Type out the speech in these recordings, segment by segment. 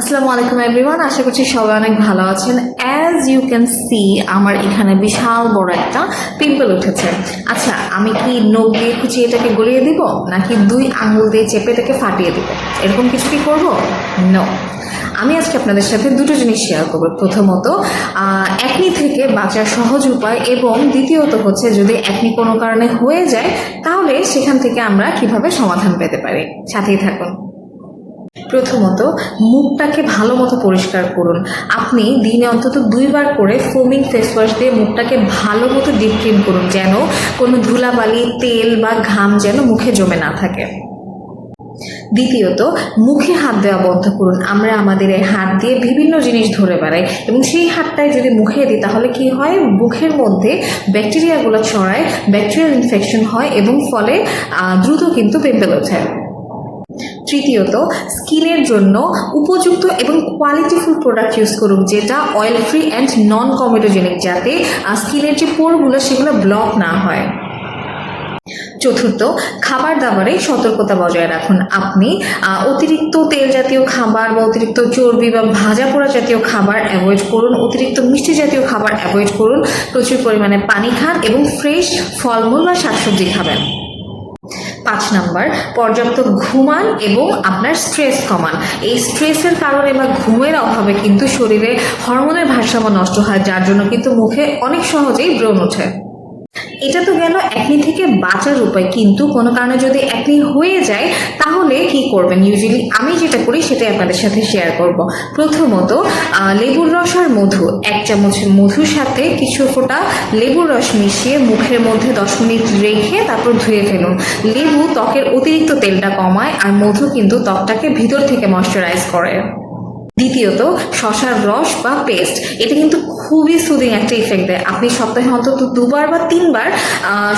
আসসালামু আলাইকুম এভরিওয়ান আশা করছি সবাই অনেক ভালো আছেন। অ্যাজ ইউ ক্যান সি আমার এখানে বিশাল বড় একটা পিম্পল উঠেছে। আচ্ছা আমি কি নখ দিয়ে খুঁচিয়ে এটাকে গলিয়ে দিব, নাকি দুই আঙুল দিয়ে চেপে এটাকে ফাটিয়ে দিব? এরকম কিছু কি করব? নো আমি আজকে আপনাদের সাথে দুটো জিনিস শেয়ার করব। প্রথমত একনি থেকে বাঁচার সহজ উপায় এবং দ্বিতীয়ত হচ্ছে, যদি একনি কোনো কারণে হয়ে যায়, তাহলে সেখান থেকে আমরা কীভাবে সমাধান পেতে পারি? সাথেই থাকুন। প্রথমত, মুখটাকে ভালো মতো পরিষ্কার করুন। আপনি দিনে অন্তত দুইবার করে ফোমিং ফেস ওয়াশ দিয়ে মুখটাকে ভালো মতো ডিপ ক্লিন করুন, যেন কোনো ধুলাবালি, তেল বা ঘাম যেন মুখে জমে না থাকে। দ্বিতীয়ত, মুখে হাত দেওয়া বন্ধ করুন। আমরা আমাদের এই হাত দিয়ে বিভিন্ন জিনিস ধরে বেড়াই এবং সেই হাতটায় যদি মুখে দিই, তাহলে কি হয়? মুখের মধ্যে ব্যাকটেরিয়াগুলো ছড়ায় ব্যাকটেরিয়াল ইনফেকশন হয় এবং ফলে দ্রুত কিন্তু পিম্পল ওঠে। তৃতীয়ত, স্কিনের জন্য উপযুক্ত এবং কোয়ালিটিফুল প্রোডাক্ট ইউজ করুন, যেটা oil free and non comedogenic যাতে স্কিনের যে পোরগুলো সেগুলো ব্লক না হয়। চতুর্থ, খাবার দাবারে সতর্কতা বজায় রাখুন। আপনি অতিরিক্ত তেল জাতীয় খাবার বা অতিরিক্ত চর্বি বা ভাজা পোড়া জাতীয় খাবার অ্যাভয়েড করুন, অতিরিক্ত মিষ্টি জাতীয় খাবার অ্যাভয়েড করুন, প্রচুর পরিমাণে পানি খান এবং ফ্রেশ ফলমূল বা শাকসবজি খাবেন। পাঁচ নাম্বার, পর্যাপ্ত ঘুমান এবং আপনার স্ট্রেস কমান। এই স্ট্রেসের কারণে বা ঘুমের অভাবে কিন্তু শরীরে হরমোনের ভারসাম্য নষ্ট হয়, যার জন্য কিন্তু মুখে অনেক সহজেই ব্রণ ওঠে। এটা তো গেল একনি থেকে বাঁচার উপায়। কিন্তু কোনো কারণে যদি একনি হয়ে যায়, তাহলে কি করবেন? ইউজুয়ালি আমি যেটা করি, সেটাই আপনাদের সাথে শেয়ার করব। প্রথমত লেবুর রস আর মধু। এক চামচ মধুর সাথে কিছু ফোঁটা লেবুর রস মিশিয়ে মুখের মধ্যে দশ মিনিট রেখে তারপর ধুয়ে ফেলুন। লেবু ত্বকের অতিরিক্ত তেলটা কমায় আর মধু কিন্তু ত্বকটাকে ভিতর থেকে ময়শ্চারাইজ করে। দ্বিতীয়ত, শশার রস বা পেস্ট এটা কিন্তু খুবই সুদিং একটা ইফেক্ট দেয়। আপনি সপ্তাহে অন্তত দুবার বা তিনবার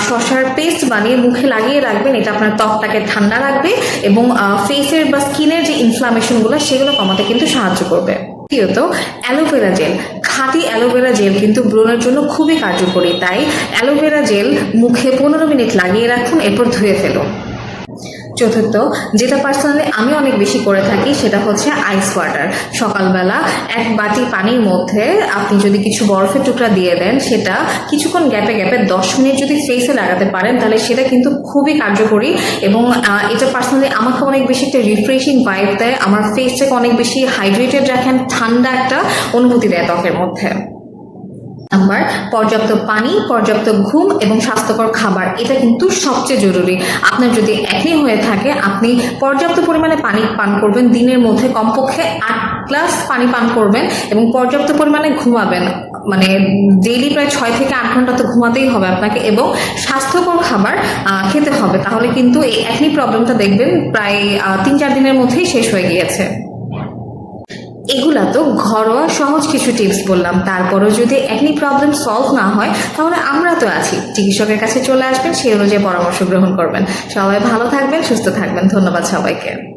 শশার পেস্ট বানিয়ে মুখে লাগিয়ে রাখবেন। এটা আপনার ত্বকটাকে ঠান্ডা রাখবে এবং ফেসের বা স্কিনের যে ইনফ্লামেশনগুলো সেগুলো কমাতে কিন্তু সাহায্য করবে। তৃতীয়ত অ্যালোভেরা জেল খাঁটি অ্যালোভেরা জেল কিন্তু ব্রণের জন্য খুবই কার্যকরী। তাই অ্যালোভেরা জেল মুখে পনেরো মিনিট লাগিয়ে রাখুন, এরপর ধুয়ে ফেলুন। চতুর্থ, যেটা পার্সোনালি আমি অনেক বেশি করে থাকি, সেটা হচ্ছে আইস ওয়াটার সকালবেলা এক বাটি পানির মধ্যে আপনি যদি কিছু বরফের টুকরা দিয়ে দেন, সেটা কিছুক্ষণ গ্যাপে গ্যাপে দশ মিনিট যদি ফেসে লাগাতে পারেন, তাহলে সেটা কিন্তু খুবই কার্যকরী এবং এটা পার্সোনালি আমাকে অনেক বেশি একটা রিফ্রেশিং ভাইব দেয়। আমার ফেসটাকে অনেক বেশি হাইড্রেটেড রাখেন ঠান্ডা একটা অনুভূতি দেয় ত্বকের মধ্যে। নাম্বার পর্যাপ্ত পানি, পর্যাপ্ত ঘুম এবং স্বাস্থ্যকর খাবার, এটা কিন্তু সবচেয়ে জরুরি। আপনার যদি একনি হয়ে থাকে, আপনি পর্যাপ্ত পরিমাণে পানি পান করবেন, দিনের মধ্যে কমপক্ষে আট গ্লাস পানি পান করবেন এবং পর্যাপ্ত পরিমাণে ঘুমাবেন। মানে ডেইলি প্রায় ছয় থেকে আট ঘণ্টা তো ঘুমাতেই হবে আপনাকে এবং স্বাস্থ্যকর খাবার খেতে হবে। তাহলে কিন্তু এই একনি প্রবলেমটা দেখবেন প্রায় তিন চার দিনের মধ্যেই শেষ হয়ে গিয়েছে। এগুলা তো ঘরোয়া সহজ কিছু টিপস বললাম। তারপরও যদি এনি প্রবলেম সলভ না হয়, তাহলে আমরা তো আছি। চিকিৎসকের কাছে চলে আসবেন, সেই অনুযায়ী পরামর্শ গ্রহণ করবেন। সবাই ভালো থাকবেন, সুস্থ থাকবেন। ধন্যবাদ সবাইকে।